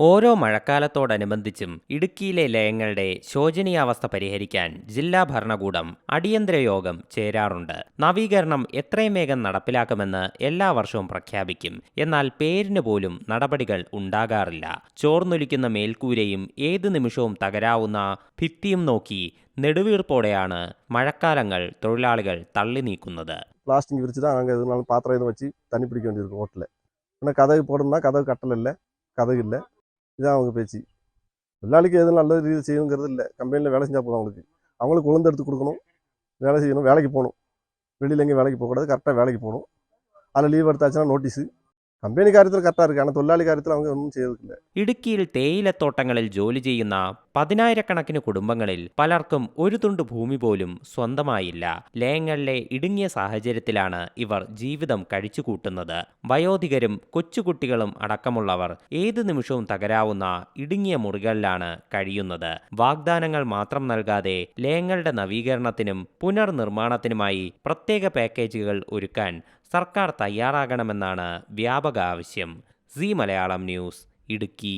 ഓരോ മഴക്കാലത്തോടനുബന്ധിച്ചും ഇടുക്കിയിലെ ലയങ്ങളുടെ ശോചനീയാവസ്ഥ പരിഹരിക്കാൻ ജില്ലാ ഭരണകൂടം അടിയന്തര യോഗം ചേരാറുണ്ട് നവീകരണം എത്രയും വേഗം നടപ്പിലാക്കുമെന്ന് എല്ലാ വർഷവും പ്രഖ്യാപിക്കും എന്നാൽ പേരിന് പോലും നടപടികൾ ഉണ്ടാകാറില്ല ചോർന്നൊലിക്കുന്ന മേൽക്കൂരയും ഏതു നിമിഷവും തകരാവുന്ന ഭിത്തിയും നോക്കി നെടുവീർപ്പോടെയാണ് மழக்காலங்கள் തൊഴിലാളികൾ തള്ളി നീക്കുന്നത് பிளாஸ்டிக் விரிச்சு தான் நாங்கள் எதுனாலும் பாத்திரம் எதுவும் வச்சு தண்ணி பிடிக்க வேண்டியிருக்கும் ஹோட்டலில் இன்னும் கதவு போடணும்னா கதவு கட்டல் இல்லை கதவு இல்லை இதுதான் அவங்க பேச்சு. தொழிலாளிக்கு எதுவும் நல்ல ரீதியாக செய்யணுங்கிறது இல்லை. கம்பெனியில் வேலை செஞ்சால் போதும் அவங்களுக்கு. அவங்களுக்கு உளுந்து எடுத்து கொடுக்கணும். வேலை செய்யணும். வேலைக்கு போகணும். வெளியில் எங்கேயும் வேலைக்கு போகக்கூடாது. கரெக்டாக வேலைக்கு போகணும். அதில் லீவ் எடுத்தாச்சுன்னா நோட்டீஸு കമ്പനി കാര്യത്തിൽ കറക്റ്റായിരിക്കും കാരണം തൊഴിലാളി കാര്യത്തിൽ അവർക്ക് ഒന്നും ചെയ്തിട്ടില്ല ഇടുക്കിയിൽ തേയില തോട്ടങ്ങളിൽ ജോലി ചെയ്യുന്ന പതിനായിരക്കണക്കിന് കുടുംബങ്ങളിൽ പലർക്കും ഒരു തുണ്ട് ഭൂമി പോലും സ്വന്തമായില്ല. ലയങ്ങളിലെ ഇടുങ്ങിയ സാഹചര്യത്തിലാണ് ഇവർ ജീവിതം കഴിച്ചുകൂട്ടുന്നത്. വയോധികരും കൊച്ചുകുട്ടികളും അടക്കമുള്ളവർ ഏതു നിമിഷവും തകരാവുന്ന ഇടുങ്ങിയ മുറികളിലാണ് കഴിയുന്നത്. വാഗ്ദാനങ്ങൾ മാത്രം നൽകാതെ ലയങ്ങളുടെ നവീകരണത്തിനും പുനർനിർമ്മാണത്തിനുമായി പ്രത്യേക പാക്കേജുകൾ ഒരുക്കാൻ സർക്കാർ തയ്യാറാകണമെന്നാണ് വ്യാപക ആവശ്യം. C Malayalam news Idukki.